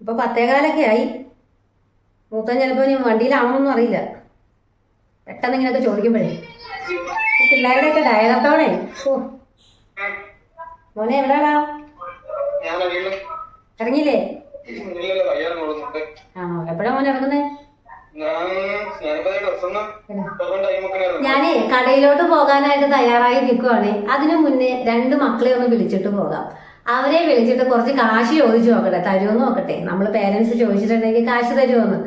ഇപ്പൊ പത്തേകാലൊക്കെ ആയി. മൂത്തൻ ചിലപ്പോ ഇനി വണ്ടിയിലാവണമെന്നും അറിയില്ല. പെട്ടെന്ന് ഇങ്ങനെയൊക്കെ ചോദിക്കുമ്പോഴേ. പിള്ളേരുടെയൊക്കെ ഡയലക്ടോണേ ഓ. മോനെ എവിടെയാടാ? ഇറങ്ങിയില്ലേ? ആണോ എപ്പോഴാ മോനെ ഇറങ്ങുന്നേ? ഞാനേ കടയിലോട്ട് പോകാനായിട്ട് തയ്യാറായി നിൽക്കുവാണേ അതിനു മുന്നേ രണ്ട് മക്കളെ ഒന്ന് വിളിച്ചിട്ട് പോകാം. അവരെ വിളിച്ചിട്ട് കുറച്ച് കാശ് ചോദിച്ചു നോക്കട്ടെ തരുമെന്ന് നോക്കട്ടെ. നമ്മൾ പേരൻസ് ചോദിച്ചിട്ടുണ്ടെങ്കിൽ കാശ് തരുമെന്ന്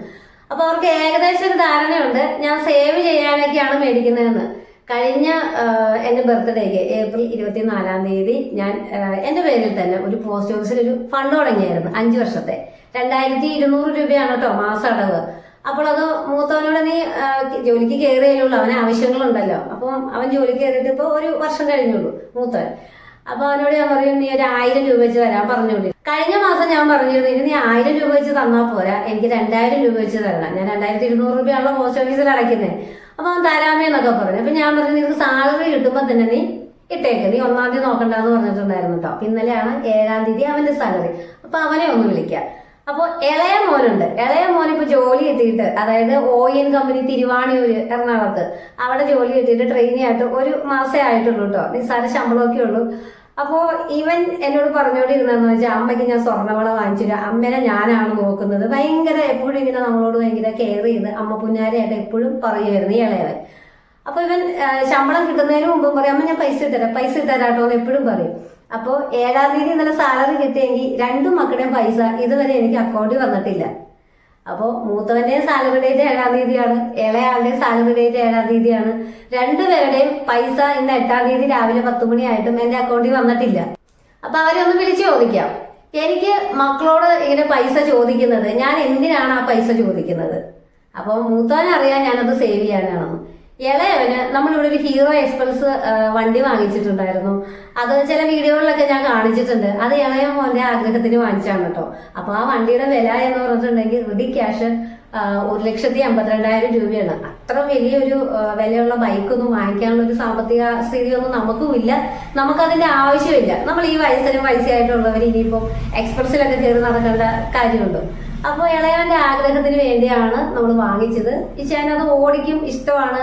അപ്പൊ അവർക്ക് ഏകദേശം ഒരു ധാരണയുണ്ട് ഞാൻ സേവ് ചെയ്യാനൊക്കെയാണ് മേടിക്കുന്നതെന്ന്. കഴിഞ്ഞ എന്റെ ബർത്ത്ഡേക്ക് ഏപ്രിൽ ഇരുപത്തിനാലാം തീയതി ഞാൻ എന്റെ പേരിൽ തന്നെ ഒരു പോസ്റ്റ് ഓഫീസിൽ ഒരു ഫണ്ട് തുടങ്ങിയായിരുന്നു അഞ്ച് വർഷത്തെ. രണ്ടായിരത്തി ഇരുന്നൂറ് രൂപയാണ് കേട്ടോ മാസ അടവ്. അപ്പോൾ അത് മൂത്തവനോട് നീ ജോലിക്ക് കയറിയല്ലോ അവന് ആവശ്യങ്ങളുണ്ടല്ലോ. അപ്പം അവൻ ജോലിക്ക് കയറിയിട്ട് ഇപ്പോൾ ഒരു വർഷം കഴിഞ്ഞുള്ളൂ മൂത്തവൻ. അപ്പൊ അവനോട് ഞാൻ പറയും നീ ഒരു ആയിരം രൂപ വെച്ച് തരാൻ പറഞ്ഞോളി കഴിഞ്ഞ മാസം ഞാൻ പറഞ്ഞിരുന്നു നീ ആയിരം രൂപ വെച്ച് തന്നാൽ പോരാ എനിക്ക് രണ്ടായിരം രൂപ വെച്ച് തരണം. ഞാൻ രണ്ടായിരത്തി ഇരുന്നൂറ് രൂപയാണല്ലോ പോസ്റ്റ് ഓഫീസിൽ അടയ്ക്കുന്നത് അപ്പൊ അവൻ തരാമേ എന്നൊക്കെ പറഞ്ഞു. അപ്പൊ ഞാൻ പറഞ്ഞു നിനക്ക് സാലറി കിട്ടുമ്പോൾ തന്നെ നീ ഇട്ടേക്ക്. നീ ഒന്നാം തീയതി നോക്കണ്ടെന്ന് പറഞ്ഞിട്ടുണ്ടായിരുന്നു കേട്ടോ ഇന്നലെയാണ് ഏഴാം തീയതി അവന്റെ സാലറി അപ്പൊ അവനെ ഒന്ന് വിളിക്കാം. അപ്പോൾ ഇളയ മോനുണ്ട്. ഇളയ മോൻ ഇപ്പൊ ജോലി കിട്ടിയിട്ട് അതായത് ഒ എൻ കമ്പനി തിരുവാണിയൂര് എറണാകുളത്ത്. അവിടെ ജോലി കിട്ടിയിട്ട് ട്രെയിനി ആയിട്ട് ഒരു മാസേ ആയിട്ടുള്ളൂ കേട്ടോ നിസ്സാര ശമ്പളമൊക്കെ ഉള്ളൂ. അപ്പോ ഇവൻ എന്നോട് പറഞ്ഞോണ്ടിരുന്നെന്ന് വെച്ചാൽ അമ്മയ്ക്ക് ഞാൻ സ്വർണവള വാങ്ങിച്ചില്ല അമ്മേനെ ഞാനാണ് നോക്കുന്നത്. ഭയങ്കര എപ്പോഴും ഇങ്ങനെ നമ്മളോട് ഭയങ്കര കെയർ ചെയ്ത് അമ്മ പുന്നാരിയായിട്ട് എപ്പോഴും പറയുമായിരുന്നു ഇളയവൻ. അപ്പൊ ഇവൻ ശമ്പളം കിട്ടുന്നതിന് മുമ്പും പറയും അമ്മ ഞാൻ പൈസ ഇട്ടുതരാം പൈസ ഇട്ടുതരാട്ടോ എന്ന് എപ്പോഴും പറയും. അപ്പോൾ ഏഴാം തീയതി ഇന്നലെ സാലറി കിട്ടിയെങ്കിൽ രണ്ടു മക്കളുടെയും പൈസ ഇതുവരെ എനിക്ക് അക്കൗണ്ടിൽ വന്നിട്ടില്ല. അപ്പോൾ മൂത്തവന്റെയും സാലറി ഡേറ്റ് ഏഴാം തീയതിയാണ് ഇളയാളുടെയും സാലറി ഡേറ്റ് ഏഴാം തീയതിയാണ്. രണ്ടുപേരുടെയും പൈസ ഇന്ന് എട്ടാം തീയതി രാവിലെ പത്ത് മണിയായിട്ടും എന്റെ അക്കൗണ്ടിൽ വന്നിട്ടില്ല. അപ്പൊ അവരെ ഒന്ന് വിളിച്ചു ചോദിക്കാം. എനിക്ക് മക്കളോട് ഇങ്ങനെ പൈസ ചോദിക്കുന്നത് ഞാൻ എന്തിനാണ് ആ പൈസ ചോദിക്കുന്നത്? അപ്പോൾ മൂത്തവൻ അറിയാൻ ഞാനത് സേവ് ചെയ്യാനാണെന്ന്. ഇളയവന് നമ്മളിവിടെ ഒരു ഹീറോ എക്സ്പ്രസ് വണ്ടി വാങ്ങിച്ചിട്ടുണ്ടായിരുന്നു. അത് ചില വീഡിയോകളിലൊക്കെ ഞാൻ കാണിച്ചിട്ടുണ്ട്. അത് ഇളയ മോന്റെ ആഗ്രഹത്തിന് വാങ്ങിച്ചാണ് കേട്ടോ അപ്പൊ ആ വണ്ടിയുടെ വില എന്ന് പറഞ്ഞിട്ടുണ്ടെങ്കിൽ റെഡി ക്യാഷ് ഒരു ലക്ഷത്തി അമ്പത്തിരണ്ടായിരം രൂപയാണ്. അത്ര വലിയൊരു വിലയുള്ള ബൈക്കൊന്നും വാങ്ങിക്കാനുള്ള ഒരു സാമ്പത്തിക സ്ഥിതിയൊന്നും നമുക്കും ഇല്ല. നമുക്കതിന്റെ ആവശ്യമില്ല. നമ്മൾ ഈ വയസ്സിനും വയസ്സായിട്ടുള്ളവർ ഇനിയിപ്പോൾ എക്സ്പ്രസിലൊക്കെ കയറി നടക്കേണ്ട കാര്യമുണ്ടോ? അപ്പോൾ ഇളയവന്റെ ആഗ്രഹത്തിന് വേണ്ടിയാണ് നമ്മൾ വാങ്ങിച്ചത്. ഇച്ചാൻ അത് ഓടിക്കും ഇഷ്ടമാണ്.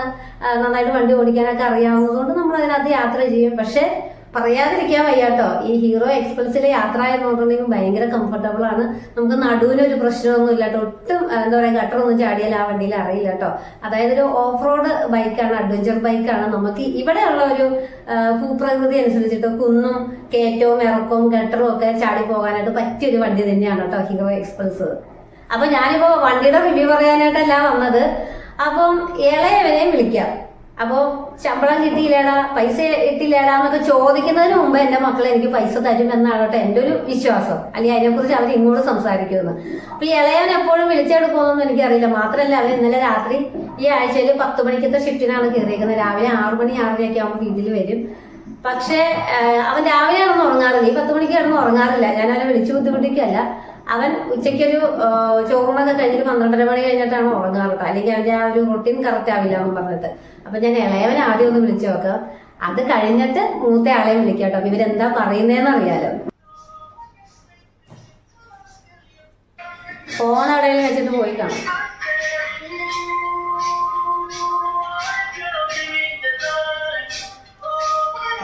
നന്നായിട്ട് വണ്ടി ഓടിക്കാനൊക്കെ അറിയാവുന്നതുകൊണ്ട് നമ്മൾ അതിനകത്ത് യാത്ര ചെയ്യും. പക്ഷെ പറയാതിരിക്കാൻ വയ്യാട്ടോ ഈ ഹീറോ എക്സ്പ്രസിലെ യാത്ര എന്ന് പറഞ്ഞിട്ടുണ്ടെങ്കിൽ ഭയങ്കര കംഫർട്ടബിൾ ആണ്. നമുക്ക് നടുവിന് ഒരു പ്രശ്നമൊന്നും ഇല്ലാട്ടോ ഒട്ടും എന്താ പറയുക ഗട്ടറൊന്നും ചാടിയാൽ ആ വണ്ടിയിൽ അറിയില്ല കേട്ടോ. അതായത് ഒരു ഓഫ് റോഡ് ബൈക്കാണ് അഡ്വഞ്ചർ ബൈക്കാണ് നമുക്ക് ഇവിടെയുള്ള ഒരു ഭൂപ്രകൃതി അനുസരിച്ചിട്ട് കുന്നും കയറ്റവും ഇറക്കവും ഗട്ടറും ഒക്കെ ചാടി പോകാനായിട്ട് പറ്റിയൊരു വണ്ടി തന്നെയാണ് കേട്ടോ ഹീറോ എക്സ്പ്രസ്. അപ്പൊ ഞാനിപ്പോ വണ്ടിയുടെ റിവ്യൂ പറയാനായിട്ടല്ല വന്നത്. അപ്പം ഇളയവനെയും വിളിക്കാം. അപ്പോൾ ശമ്പളം കിട്ടിയില്ലേടാ പൈസ കിട്ടിയില്ലേടാ എന്നൊക്കെ ചോദിക്കുന്നതിന് മുമ്പ് എന്റെ മക്കൾ എനിക്ക് പൈസ തരും കേട്ടോ എന്റെ ഒരു വിശ്വാസം. അല്ലെങ്കിൽ അതിനെക്കുറിച്ച് അവർ ഇങ്ങോട്ട് സംസാരിക്കുമെന്ന്. അപ്പൊ ഈ ഇളയവൻ എപ്പോഴും വിളിച്ചെടുക്കുമെന്നൊന്നും എനിക്കറിയില്ല. മാത്രമല്ല അവൻ ഇന്നലെ രാത്രി ഈ ആഴ്ചയിൽ പത്ത് മണിക്കത്തെ ഷിഫ്റ്റിനാണ് കയറിയിരിക്കുന്നത് രാവിലെ ആറു മണി ആറരയൊക്കെ ആകുമ്പോൾ വീട്ടിൽ വരും. പക്ഷെ അവൻ രാവിലെ കിടന്ന് ഉറങ്ങാറില്ല. ഈ പത്ത് മണിക്ക് കിടന്ന് ഉറങ്ങാറില്ല. ഞാൻ അവനെ വിളിച്ചു ബുദ്ധിമുട്ടിക്കല്ല അവൻ ഉച്ചയ്ക്കൊരു ചോറൂണൊക്കെ കഴിഞ്ഞിട്ട് പന്ത്രണ്ടര മണി കഴിഞ്ഞിട്ടാണ് ഉറങ്ങാറ് കേട്ടോ അല്ലെങ്കിൽ അവന്റെ ആ ഒരു റൊട്ടീൻ കറക്റ്റ് ആവില്ല എന്ന് പറഞ്ഞിട്ട്. അപ്പൊ ഞാൻ ഇളയവൻ ആദ്യം ഒന്ന് വിളിച്ചു നോക്കാം. അത് കഴിഞ്ഞിട്ട് മൂത്ത ആളെയും വിളിക്കാം കേട്ടോ. ഇവരെന്താ പറയുന്നതെന്ന് അറിയാലോ ഫോൺ എവിടെയെങ്കിലും വെച്ചിട്ട് പോയി കാണും.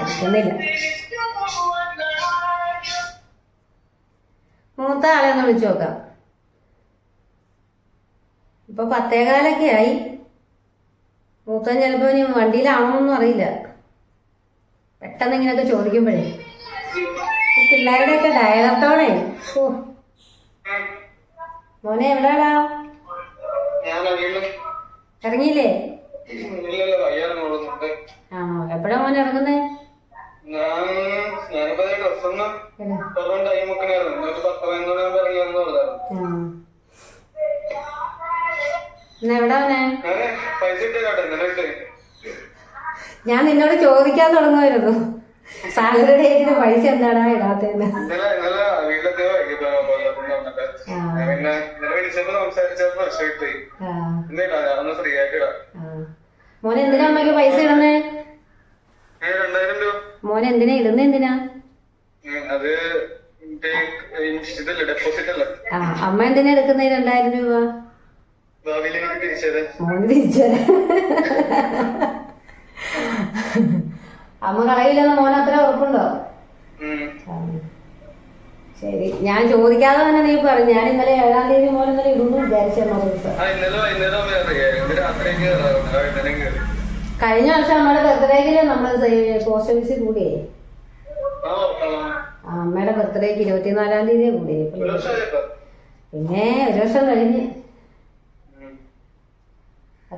എടുക്കുന്നില്ല വിളിച്ചു നോക്കാം. ഇപ്പൊ പത്തേകാലൊക്കെ ആയി. മൂത്തൻ ചിലപ്പോ ഇനി വണ്ടിയിലാണോന്നും അറിയില്ല. പെട്ടെന്ന് ഇങ്ങനെയൊക്കെ ചോദിക്കുമ്പോഴേ. പിള്ളേരുടെ ഒക്കെ ഓ. മോനെ എവിടെടാ ഇറങ്ങിയില്ലേ? ആണോ? എപ്പോഴാ മോനെ ഇറങ്ങുന്നേ? ഞാൻ ഞാനിപ്പോ ഡ്രസ്സൊന്ന് എടാ. ടൈം ടൈമൊക്കെ ഒരു പത്ത് പതിനൊന്ന് മണി ഇറങ്ങിയെന്ന് പറഞ്ഞായിരുന്നു. പൈസ ഇട്ടേക്കാട്ടെ ഇന്നലെ ഇട്ടേ. ഞാൻ നിന്നോട് ചോദിക്കാൻ തുടങ്ങുമായിരുന്നു. സാലറി ഡേറ്റിന് പൈസ എന്താടാ ഇടാത്തേന്ന്. ഞാൻ മോനെ എന്തിനാ അമ്മയ്ക്ക് പൈസ ഇടുന്നേ? മോനെ എന്തിനാ ഇടുന്ന എന്തിനാ? അത് ആ അമ്മ എന്തിനാ എടുക്കുന്ന രണ്ടായിരം രൂപ? മോന് തിരിച്ചത് അമ്മ കളയില്ലെന്ന് മോൻ അത്ര ഉറപ്പുണ്ടോ? ശരി. ഞാൻ ചോദിക്കാതെ തന്നെ നീ പറഞ്ഞു ഞാൻ ഇന്നലെ ഏഴാം തീയതി മോൻ ഇന്നലെ ഇടുന്നു വിചാരിച്ചു അമ്മ ദിവസം കഴിഞ്ഞ വർഷം അമ്മയുടെ ബർത്ത്ഡേക്കിൽ നമ്മൾ പോസ്റ്റ് ഓഫീസിൽ കൂടിയേ. അമ്മയുടെ ബർത്ത്ഡേക്ക് ഇരുപത്തിനാലാം തീയതി കൂടിയേ. പിന്നെ ഒരു വർഷം കഴിഞ്ഞ്.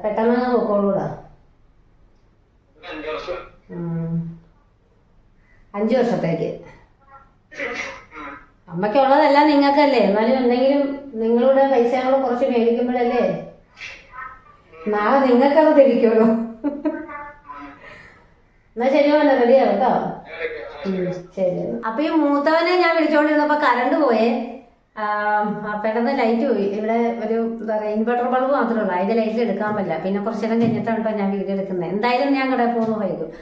പെട്ടെന്ന് അങ്ങ് പൊക്കോളൂടാ. അഞ്ചു. വർഷത്തേക്ക്. അമ്മയ്ക്കുള്ളതെല്ലാം നിങ്ങൾക്കല്ലേ. എന്നാലും എന്തെങ്കിലും നിങ്ങളുടെ പൈസ കുറച്ച് മേടിക്കുമ്പോഴല്ലേ നാളെ നിങ്ങൾക്കത് തിരിക്കുള്ളൂ എന്നാ ശരി മോനെ ആവും കേട്ടോ ശരി. അപ്പൊ ഈ മൂത്തവനെ ഞാൻ വിളിച്ചോണ്ടിരുന്നപ്പോ കറണ്ട് പോയേ. പെട്ടെന്ന് ലൈറ്റ് പോയി. ഇവിടെ ഒരു എന്താ പറയുക ഇൻവെർട്ടർ ബൾബ് മാത്രമേ ഉള്ളൂ. അതിന്റെ ലൈറ്റിൽ എടുക്കാൻ പറ്റില്ല. പിന്നെ കുറച്ചു നേരം കഴിഞ്ഞിട്ടാണ് കേട്ടോ ഞാൻ വീഡിയോ എടുക്കുന്നത് എന്തായാലും ഞാൻ കടയിൽ പോകുന്നു വൈകും.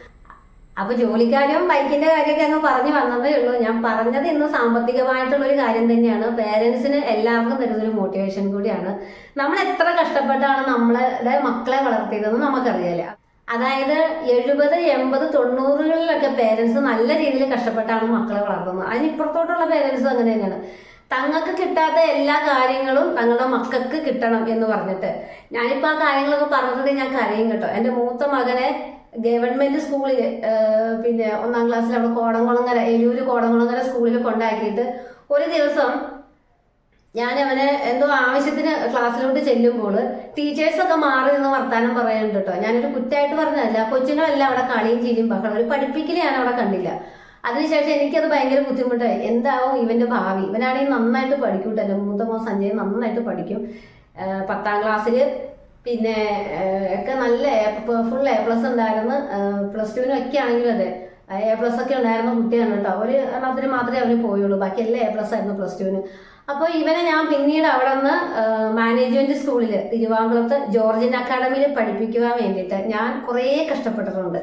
അപ്പൊ ജോലിക്കാരും ബൈക്കിന്റെ കാര്യമൊക്കെ അങ്ങ് പറഞ്ഞു വന്നതേ ഉള്ളൂ. ഞാൻ പറഞ്ഞത് ഇന്ന് സാമ്പത്തികമായിട്ടുള്ള ഒരു കാര്യം തന്നെയാണ്. പേരൻസിന് എല്ലാവർക്കും തരുന്നൊരു മോട്ടിവേഷൻ കൂടിയാണ്. നമ്മൾ എത്ര കഷ്ടപ്പെട്ടാണ് നമ്മളുടെ മക്കളെ വളർത്തിയതെന്ന് നമുക്കറിയാലോ അതായത് എഴുപത് എൺപത് തൊണ്ണൂറുകളിലൊക്കെ പേരൻസ് നല്ല രീതിയിൽ കഷ്ടപ്പെട്ടാണ് മക്കളെ വളർത്തുന്നത്. അതിനിപ്പുറത്തോട്ടുള്ള പേരൻസ് അങ്ങനെ തന്നെയാണ്. തങ്ങൾക്ക് കിട്ടാത്ത എല്ലാ കാര്യങ്ങളും തങ്ങളുടെ മക്കൾക്ക് കിട്ടണം എന്ന് പറഞ്ഞിട്ട്. ഞാനിപ്പോൾ ആ കാര്യങ്ങളൊക്കെ പറഞ്ഞിട്ടുണ്ടെങ്കിൽ ഞാൻ കരയും കേട്ടോ. എന്റെ മൂത്ത മകനെ ഗവൺമെന്റ് സ്കൂളിൽ പിന്നെ ഒന്നാം ക്ലാസ്സിൽ അവിടെ കോടംകുളങ്ങര എരൂര് കോടംകുളങ്ങര സ്കൂളിൽ കൊണ്ടാക്കിയിട്ട് ഒരു ദിവസം ഞാൻ അവനെ എന്തോ ആവശ്യത്തിന് ക്ലാസ്സിലോട്ട് ചെല്ലുമ്പോൾ ടീച്ചേഴ്സൊക്കെ മാറി നിന്ന് വർത്താനം പറയുന്നുണ്ട് കേട്ടോ ഞാനൊരു കുറ്റമായിട്ട് പറഞ്ഞതല്ല. കൊച്ചുങ്ങളെല്ലാം അവിടെ കളിയും ചിരിയും ബഹളം. ഒരു പഠിപ്പിക്കൽ ഞാൻ അവിടെ കണ്ടില്ല. അതിനുശേഷം എനിക്കത് ഭയങ്കര ബുദ്ധിമുട്ടായി. എന്താവും ഇവന്റെ ഭാവി? ഇവനാണെങ്കിൽ നന്നായിട്ട് പഠിക്കും കേട്ടോ മൂത്ത മോൻ സഞ്ജയ് നന്നായിട്ട് പഠിക്കും. പത്താം ക്ലാസ്സിൽ പിന്നെ ഒക്കെ നല്ല ഫുൾ എ പ്ലസ് ഉണ്ടായിരുന്നു. പ്ലസ് ടുവിനൊക്കെ ആണെങ്കിലും അതെ. എ പ്ലസ് ഒക്കെ ഉണ്ടായിരുന്ന കുട്ടിയാണ് കേട്ടോ. ഒരു എണ്ണത്തിന് മാത്രമേ അവന് പോയുള്ളൂ. ബാക്കി എല്ലാം എ പ്ലസ് ആയിരുന്നു പ്ലസ് ടുവിന് അപ്പോൾ ഇവനെ ഞാൻ പിന്നീട് അവിടെ നിന്ന് മാനേജ്മെന്റ് സ്കൂളിൽ തിരുവാങ്കുളത്ത് ജോർജിൻ അക്കാഡമിയിൽ പഠിപ്പിക്കുവാൻ വേണ്ടിയിട്ട് ഞാൻ കുറേ കഷ്ടപ്പെട്ടിട്ടുണ്ട്.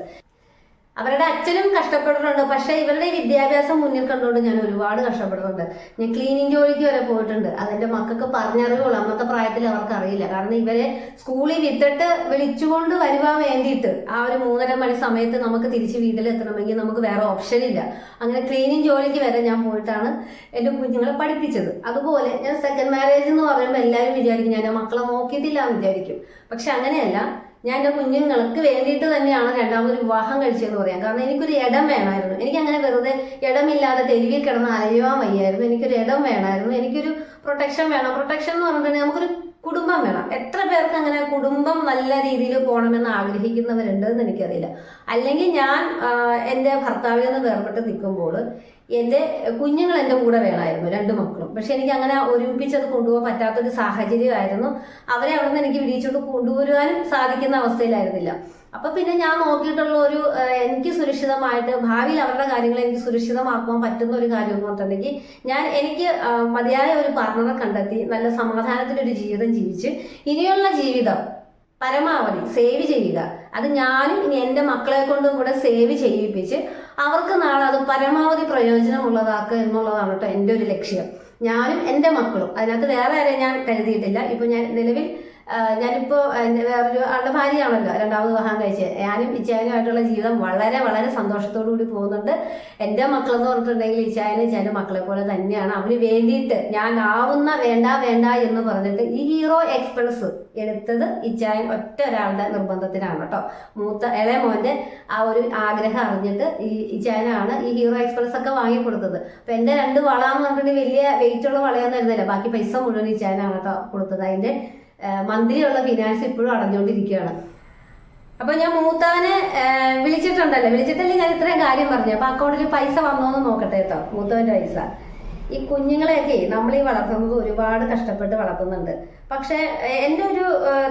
അവരുടെ അച്ഛനും കഷ്ടപ്പെട്ടിട്ടുണ്ട് പക്ഷേ ഇവരുടെ വിദ്യാഭ്യാസം മുന്നിൽ കണ്ടുകൊണ്ട് ഞാൻ ഒരുപാട് കഷ്ടപ്പെടുന്നുണ്ട്. ഞാൻ ക്ലീനിങ് ജോലിക്ക് വരെ പോയിട്ടുണ്ട്. അതെന്റെ മക്കൾക്ക് പറഞ്ഞറിയുള്ളൂ അന്നത്തെ പ്രായത്തിൽ അവർക്ക് അറിയില്ല. കാരണം ഇവരെ സ്കൂളിൽ വിട്ടിട്ട് വിളിച്ചുകൊണ്ട് വരുവാൻ വേണ്ടിയിട്ട് ആ ഒരു മൂന്നര മണി സമയത്ത് നമുക്ക് തിരിച്ച് വീട്ടിലെത്തണമെങ്കിൽ നമുക്ക് വേറെ ഓപ്ഷൻ ഇല്ല. അങ്ങനെ ക്ലീനിങ് ജോലിക്ക് വരെ ഞാൻ പോയിട്ടാണ് എന്റെ കുഞ്ഞുങ്ങളെ പഠിപ്പിച്ചത്. അതുപോലെ ഞാൻ സെക്കൻഡ് മാരേജ് എന്ന് പറയുമ്പോൾ എല്ലാവരും വിചാരിക്കും ഞാൻ മക്കളെ നോക്കിയിട്ടില്ല എന്ന് വിചാരിക്കും. പക്ഷെ അങ്ങനെയല്ല. ഞാൻ എന്റെ കുഞ്ഞുങ്ങൾക്ക് വേണ്ടിയിട്ട് തന്നെയാണ് രണ്ടാമതൊരു വിവാഹം കഴിച്ചതെന്ന് പറയാം. കാരണം എനിക്കൊരു ഇടം വേണമായിരുന്നു. എനിക്ക് അങ്ങനെ വെറുതെ ഇടമില്ലാതെ തെരുവിൽ കിടന്ന് അലയുവാൻ വയ്യായിരുന്നു. എനിക്കൊരു ഇടം വേണമായിരുന്നു. എനിക്കൊരു പ്രൊട്ടക്ഷൻ വേണം. പ്രൊട്ടക്ഷൻ എന്ന് പറഞ്ഞിട്ടുണ്ടെങ്കിൽ നമുക്കൊരു കുടുംബം വേണം. എത്ര പേർക്ക് അങ്ങനെ കുടുംബം നല്ല രീതിയിൽ പോകണമെന്ന് ആഗ്രഹിക്കുന്നവരുണ്ട് എന്ന് എനിക്കറിയില്ല. അല്ലെങ്കിൽ ഞാൻ എന്റെ ഭർത്താവിൽ നിന്ന് വേർപെട്ട് നിൽക്കുമ്പോൾ എന്റെ കുഞ്ഞുങ്ങൾ എന്റെ കൂടെ വേണമായിരുന്നു രണ്ട് മക്കളും. പക്ഷെ എനിക്ക് അങ്ങനെ ഒരുമിപ്പിച്ചത് കൊണ്ടുപോകാൻ പറ്റാത്തൊരു സാഹചര്യമായിരുന്നു. അവരെ അവിടെ നിന്ന് എനിക്ക് വിടിച്ചുകൊണ്ട് കൊണ്ടുവരുവാനും സാധിക്കുന്ന അവസ്ഥയിലായിരുന്നില്ല. അപ്പൊ പിന്നെ ഞാൻ നോക്കിയിട്ടുള്ള ഒരു എനിക്ക് സുരക്ഷിതമായിട്ട് ഭാവിയിൽ അവരുടെ കാര്യങ്ങൾ എനിക്ക് സുരക്ഷിതമാക്കുവാൻ പറ്റുന്ന ഒരു കാര്യം എന്ന് പറഞ്ഞിട്ടുണ്ടെങ്കിൽ ഞാൻ എനിക്ക് മതിയായ ഒരു പാർട്ണറെ കണ്ടെത്തി നല്ല സമാധാനത്തിലൊരു ജീവിതം ജീവിച്ച് ഇനിയുള്ള ജീവിതം പരമാവധി സേവ് ചെയ്യുക. അത് ഞാനും ഇനി എന്റെ മക്കളെ കൊണ്ടും കൂടെ സേവ് ചെയ്യിപ്പിച്ച് അവർക്ക് നാളെ അത് പരമാവധി പ്രയോജനമുള്ളതാക്കുക എന്നുള്ളതാണ് കേട്ടോ എന്റെ ഒരു ലക്ഷ്യം. ഞാനും എന്റെ മക്കളും. അതിനകത്ത് വേറെ ആരെയും ഞാൻ കരുതിയിട്ടില്ല. ഇപ്പൊ ഞാൻ നിലവിൽ ഞാനിപ്പോൾ വേറൊരു ആളുടെ ഭാര്യയാണല്ലോ. രണ്ടാമത് വിവാഹം കഴിച്ചത് ഞാനും ഇച്ചായനുമായിട്ടുള്ള ജീവിതം വളരെ വളരെ സന്തോഷത്തോടു കൂടി പോകുന്നുണ്ട്. എന്റെ മക്കളെന്ന് പറഞ്ഞിട്ടുണ്ടെങ്കിൽ ഇച്ചായനും ഇച്ചായന്റെ മക്കളെ പോലെ തന്നെയാണ്. അവന് വേണ്ടിയിട്ട് ഞാൻ ആവുന്ന വേണ്ട വേണ്ട എന്ന് പറഞ്ഞിട്ട് ഈ ഹീറോ എക്സ്പ്രസ് എടുത്തത് ഇച്ചായൻ ഒറ്റ ഒരാളുടെ നിർബന്ധത്തിനാണ് കേട്ടോ. മൂത്ത ഇളയ മോന്റെ ആ ഒരു ആഗ്രഹം അറിഞ്ഞിട്ട് ഈ ഇച്ചായനാണ് ഈ ഹീറോ എക്സ്പ്രസ് ഒക്കെ വാങ്ങി കൊടുത്തത്. അപ്പൊ എന്റെ രണ്ട് വള എന്ന് പറഞ്ഞിട്ടുണ്ടെങ്കിൽ വലിയ വെയിറ്റ് ഉള്ള വളയൊന്നും എഴുതില്ല ബാക്കി പൈസ മുഴുവൻ ഇച്ചായനാണ് കേട്ടോ കൊടുത്തത്. അതിന്റെ മന്ത്ലിയുള്ള ഫിനാൻസ് ഇപ്പോഴും അടഞ്ഞുകൊണ്ടിരിക്കുകയാണ്. അപ്പൊ ഞാൻ മൂത്തവനെ വിളിച്ചിട്ടുണ്ടല്ലോ. വിളിച്ചിട്ടല്ലേ ഞാൻ ഇത്രയും കാര്യം പറഞ്ഞു അപ്പൊ അക്കൗണ്ടിൽ പൈസ വന്നോന്ന് നോക്കട്ടെ കേട്ടോ. മൂത്തവന്റെ പൈസ. ഈ കുഞ്ഞുങ്ങളെയൊക്കെ നമ്മൾ ഈ വളർത്തുന്നത് ഒരുപാട് കഷ്ടപ്പെട്ട് വളർത്തുന്നുണ്ട്. പക്ഷെ എന്റെ ഒരു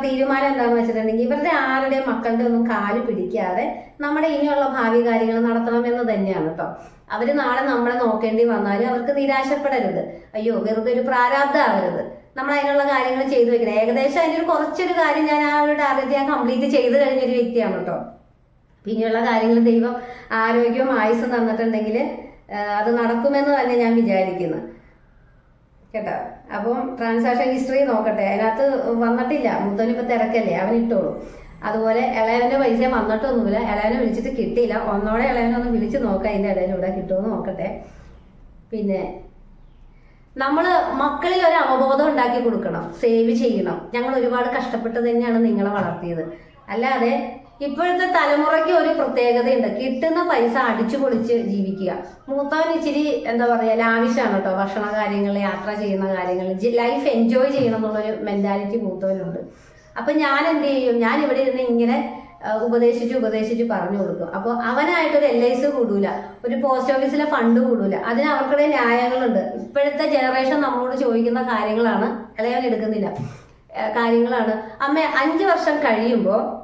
തീരുമാനം എന്താണെന്ന് വെച്ചിട്ടുണ്ടെങ്കിൽ ഇവരുടെ ആരുടെ മക്കളുടെ ഒന്നും കാൽ പിടിക്കാതെ നമ്മുടെ ഇനിയുള്ള ഭാവി കാര്യങ്ങൾ നടത്തണം നടത്തണമെന്ന് തന്നെയാണ് കേട്ടോ അവർ നാളെ നമ്മളെ നോക്കേണ്ടി വന്നാലും അവർക്ക് നിരാശപ്പെടരുത്. അയ്യോ വെറുതെ ഒരു പ്രാരാബ്ധമാവരുത് നമ്മൾ അതിനുള്ള കാര്യങ്ങൾ ചെയ്തു വെക്കണം. ഏകദേശം അതിന്റെ ഒരു കുറച്ചൊരു കാര്യം ഞാൻ ആ ഒരു ടാർഗറ്റ് ഞാൻ കംപ്ലീറ്റ് ചെയ്ത് കഴിഞ്ഞൊരു വ്യക്തിയാണ് കേട്ടോ പിന്നെയുള്ള കാര്യങ്ങൾ ദൈവം ആരോഗ്യവും ആയുസ്സും തന്നിട്ടുണ്ടെങ്കിൽ അത് നടക്കുമെന്ന് തന്നെ ഞാൻ വിചാരിക്കുന്നു. കേട്ടോ? അപ്പം ട്രാൻസാക്ഷൻ ഹിസ്റ്ററി നോക്കട്ടെ. അതിനകത്ത് വന്നിട്ടില്ല. മുത്തനിപ്പോൾ തിരക്കല്ലേ. അവൻ ഇട്ടോളൂ. അതുപോലെ ഇളയവന്റെ പൈസ വന്നിട്ടൊന്നുമില്ല. ഇളയവനെ വിളിച്ചിട്ട് കിട്ടിയില്ല. ഒന്നോടെ ഇളയവനെ ഒന്ന് വിളിച്ച് നോക്കാം. അതിന്റെ ഇടയിൽ ഇവിടെ കിട്ടുമെന്ന് നോക്കട്ടെ. പിന്നെ നമ്മൾ മക്കളിൽ ഒരു അവബോധം ഉണ്ടാക്കി കൊടുക്കണം. സേവ് ചെയ്യണം. ഞങ്ങൾ ഒരുപാട് കഷ്ടപ്പെട്ട് തന്നെയാണ് നിങ്ങളെ വളർത്തിയത്. അല്ലാതെ ഇപ്പോഴത്തെ തലമുറയ്ക്ക് ഒരു പ്രത്യേകതയുണ്ട്. കിട്ടുന്ന പൈസ അടിച്ചു പൊളിച്ച് ജീവിക്കുക. മൂത്തവൻ ഇച്ചിരി എന്താ പറയുക ലാവിഷാണ് കേട്ടോ. ഭക്ഷണ കാര്യങ്ങൾ യാത്ര ചെയ്യുന്ന കാര്യങ്ങൾ ലൈഫ് എൻജോയ് ചെയ്യണം എന്നുള്ളൊരു മെന്റാലിറ്റി മൂത്തവനുണ്ട്. അപ്പൊ ഞാൻ എന്ത് ചെയ്യും? ഞാൻ ഇവിടെ ഇരുന്ന് ഇങ്ങനെ ഉപദേശിച്ച് ഉപദേശിച്ച് പറഞ്ഞു കൊടുക്കും. അപ്പോൾ അവനായിട്ടൊരു എൽ ഐ സി കൂടൂല. ഒരു പോസ്റ്റ് ഓഫീസിലെ ഫണ്ട് കൂടൂല. അതിന് അവർക്കിടെ ന്യായങ്ങളുണ്ട്. ഇപ്പോഴത്തെ ജനറേഷൻ നമ്മളോട് ചോദിക്കുന്ന കാര്യങ്ങളാണ് ഇളയവൻ എടുക്കുന്നില്ല കാര്യങ്ങളാണ്. അമ്മ അഞ്ച് വർഷം കഴിയുമ്പോൾ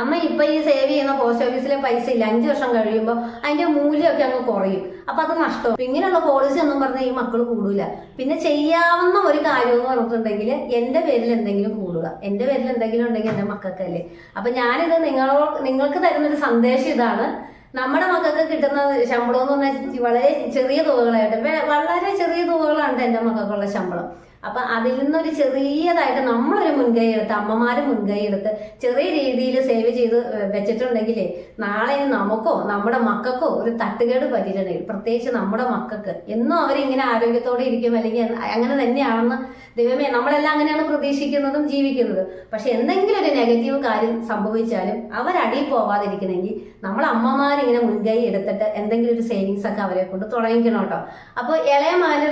അമ്മ ഇപ്പൊ ഈ സേവ് ചെയ്യുന്ന പോസ്റ്റ് ഓഫീസിലെ പൈസ ഇല്ല. അഞ്ചു വർഷം കഴിയുമ്പോൾ അതിന്റെ മൂല്യമൊക്കെ അങ്ങ് കുറയും. അപ്പൊ അത് നഷ്ടം ഇങ്ങനെയുള്ള പോളിസി ഒന്നും പറഞ്ഞാൽ ഈ മക്കൾ കൂടൂല. പിന്നെ ചെയ്യാവുന്ന ഒരു കാര്യം എന്ന് പറഞ്ഞിട്ടുണ്ടെങ്കിൽ എന്റെ പേരിൽ എന്തെങ്കിലും കൂടുക. എന്റെ പേരിൽ എന്തെങ്കിലും ഉണ്ടെങ്കിൽ എന്റെ മക്കൾക്കല്ലേ. അപ്പൊ ഞാനിത് നിങ്ങളോ നിങ്ങൾക്ക് തരുന്ന ഒരു സന്ദേശം ഇതാണ്. നമ്മുടെ മക്കൾക്ക് കിട്ടുന്ന ശമ്പളം എന്ന് പറഞ്ഞാൽ വളരെ ചെറിയ തുകകളായിട്ട്. വളരെ ചെറിയ തുകകളാണ് എന്റെ മക്കൾക്കുള്ള ശമ്പളം. അപ്പൊ അതിൽ നിന്നൊരു ചെറിയതായിട്ട് നമ്മളൊരു മുൻകൈ എടുത്ത് അമ്മമാര് മുൻകൈ എടുത്ത് ചെറിയ രീതിയിൽ സേവ് ചെയ്ത് വെച്ചിട്ടുണ്ടെങ്കിൽ നാളെ നമുക്കോ നമ്മുടെ മക്കൾക്കോ ഒരു തട്ടുകേട് പറ്റിയിട്ടുണ്ടെങ്കിൽ പ്രത്യേകിച്ച് നമ്മുടെ മക്കൾക്ക് എന്നും അവരിങ്ങനെ ആരോഗ്യത്തോടെ ഇരിക്കും അല്ലെങ്കിൽ അങ്ങനെ തന്നെയാണെന്ന് ദൈവമേ നമ്മളെല്ലാം അങ്ങനെയാണ് പ്രതീക്ഷിക്കുന്നതും ജീവിക്കുന്നത്. പക്ഷെ എന്തെങ്കിലും ഒരു നെഗറ്റീവ് കാര്യം സംഭവിച്ചാലും അവരടിയിൽ പോവാതിരിക്കണമെങ്കിൽ നമ്മൾ അമ്മമാരിങ്ങനെ മുൻകൈ എടുത്തിട്ട് എന്തെങ്കിലും ഒരു സേവിങ്സ് ഒക്കെ അവരെ കൊണ്ട് തുടങ്ങിക്കണം കേട്ടോ. അപ്പോൾ ഇളയ മാന്റെ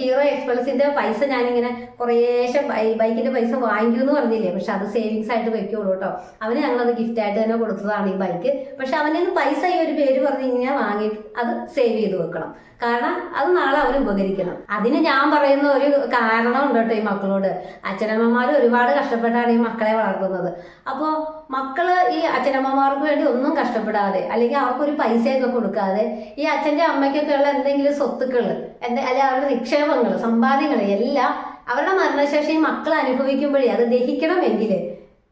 ഹീറോ എക്സ്പ്രസിന്റെ പൈസ ഞാനിങ്ങനെ കുറേശ്ശെ ബൈക്കിന്റെ പൈസ വാങ്ങിക്കുമെന്ന് പറഞ്ഞില്ലേ? പക്ഷെ അത് സേവിങ്സ് ആയിട്ട് വെക്കുള്ളൂ കേട്ടോ അവന് ഞങ്ങളത് ഗിഫ്റ്റ് ആയിട്ട് തന്നെ കൊടുത്തതാണ് ഈ ബൈക്ക് പക്ഷെ അവന്റെ പൈസ ഈ ഒരു പേര് പറഞ്ഞ് ഇങ്ങനെ വാങ്ങിയിട്ട് അത് സേവ് ചെയ്ത് വെക്കണം. കാരണം അത് നാളെ അവർ ഉപകരിക്കണം. അതിന് ഞാൻ പറയുന്ന ഒരു കാരണം ഉണ്ട് കേട്ടോ ഈ മക്കളോട്. അച്ഛനമ്മമാർ ഒരുപാട് കഷ്ടപ്പെട്ടാണ് ഈ മക്കളെ വളർത്തുന്നത്. അപ്പോൾ മക്കൾ ഈ അച്ഛനമ്മമാർക്ക് വേണ്ടി ഒന്നും കഷ്ടപ്പെടാതെ അല്ലെങ്കിൽ അവർക്കൊരു പൈസയൊക്കെ കൊടുക്കാതെ ഈ അച്ഛന്റെ അമ്മയ്ക്കൊക്കെ ഉള്ള എന്തെങ്കിലും സ്വത്തുക്കൾ എന്തെ അല്ലെങ്കിൽ അവരുടെ നിക്ഷേപങ്ങൾ സമ്പാദ്യങ്ങൾ എല്ലാം അവരുടെ മരണശേഷം ഈ മക്കൾ അനുഭവിക്കുമ്പോഴേ അത് ദഹിക്കണമെങ്കിൽ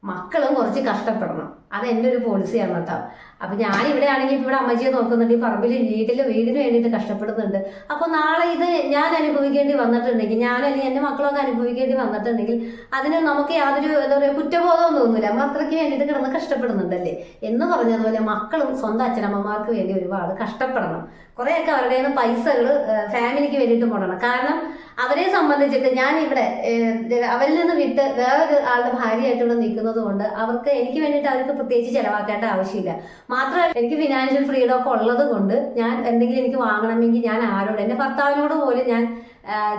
മക്കളും കുറച്ച് കഷ്ടപ്പെടണം. അത് എന്റെ ഒരു പോളിസിയാണ് കേട്ടോ. അപ്പൊ ഞാൻ ഇവിടെ ആണെങ്കിൽ ഇവിടെ അമ്മച്ചിയെ നോക്കുന്നുണ്ട്. ഈ പറമ്പിൽ വീട്ടിൽ വീടിന് വേണ്ടിയിട്ട് കഷ്ടപ്പെടുന്നുണ്ട്. അപ്പൊ നാളെ ഇത് ഞാൻ അനുഭവിക്കേണ്ടി വന്നിട്ടുണ്ടെങ്കിൽ ഞാൻ എന്റെ മക്കളൊക്കെ അനുഭവിക്കേണ്ടി വന്നിട്ടുണ്ടെങ്കിൽ അതിന് നമുക്ക് യാതൊരു എന്താ പറയുക കുറ്റബോധവും തോന്നില്ല നമ്മൾ അത്രയ്ക്ക് വേണ്ടിയിട്ട് കിടന്ന് കഷ്ടപ്പെടുന്നുണ്ടല്ലേ? എന്ന് പറഞ്ഞതുപോലെ മക്കളും സ്വന്തം അച്ഛനമ്മമാർക്ക് വേണ്ടി ഒരുപാട് കഷ്ടപ്പെടണം. കുറേയൊക്കെ അവരുടെ പൈസകൾ ഫാമിലിക്ക് വേണ്ടിയിട്ട് മുടണം കാരണം അവരെ സംബന്ധിച്ചിട്ട് ഞാൻ ഇവിടെ അവരിൽ നിന്ന് വിട്ട് വേറൊരു ആളുടെ ഭാര്യയായിട്ട് ഇവിടെ നിൽക്കുന്നത് കൊണ്ട് അവർക്ക് എനിക്ക് വേണ്ടിയിട്ട് അവർക്ക് പ്രത്യേകിച്ച് ചിലവാക്കേണ്ട ആവശ്യമില്ല. മാത്രമല്ല എനിക്ക് ഫിനാൻഷ്യൽ ഫ്രീഡം ഒക്കെ ഉള്ളത് കൊണ്ട് ഞാൻ എന്തെങ്കിലും എനിക്ക് വാങ്ങണമെങ്കിൽ ഞാൻ ആരോട് എന്റെ ഭർത്താവിനോട് പോലും ഞാൻ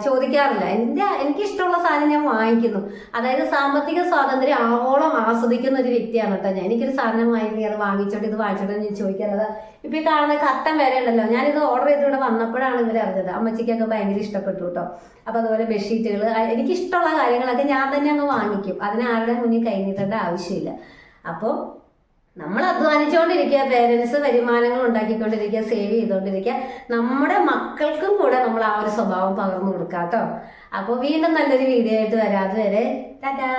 ചോദിക്കാറില്ല. എന്റെ എനിക്കിഷ്ടമുള്ള സാധനം ഞാൻ വാങ്ങിക്കുന്നു. അതായത് സാമ്പത്തിക സ്വാതന്ത്ര്യം ആവോളം ആസ്വദിക്കുന്ന ഒരു വ്യക്തിയാണ് കേട്ടോ ഞാൻ. എനിക്കൊരു സാധനം വാങ്ങി അത് വാങ്ങിച്ചോട്ട് ഇത് വാങ്ങിച്ചോട്ടെ ഞാൻ ചോദിക്കാറുള്ളത്. ഇപ്പൊ ഈ കാണുന്ന കത്തം വരെ ഉണ്ടല്ലോ ഞാനിത് ഓർഡർ ചെയ്ത് ഇവിടെ വന്നപ്പോഴാണ് ഇവർ അറിഞ്ഞത്. അമ്മച്ചിക്കൊക്കെ ഭയങ്കര ഇഷ്ടപ്പെട്ടു കേട്ടോ. അപ്പൊ അതുപോലെ ബെഡ്ഷീറ്റുകൾ എനിക്കിഷ്ടമുള്ള കാര്യങ്ങളൊക്കെ ഞാൻ തന്നെ അങ്ങ് വാങ്ങിക്കും. അതിന് ആരുടെ മുന്നിൽ കൈ നീട്ടേണ്ട ആവശ്യമില്ല. അപ്പോൾ നമ്മൾ അധ്വാനിച്ചുകൊണ്ടിരിക്കുക പേരൻസ് വരുമാനങ്ങൾ ഉണ്ടാക്കിക്കൊണ്ടിരിക്കുക സേവ് ചെയ്തുകൊണ്ടിരിക്കുക നമ്മുടെ മക്കൾക്കും കൂടെ നമ്മൾ ആ ഒരു സ്വഭാവം പകർന്നു കൊടുക്കാം കേട്ടോ. അപ്പോൾ വീണ്ടും നല്ലൊരു വീഡിയോ ആയിട്ട് വരാതെ വരെ ടാറ്റാ.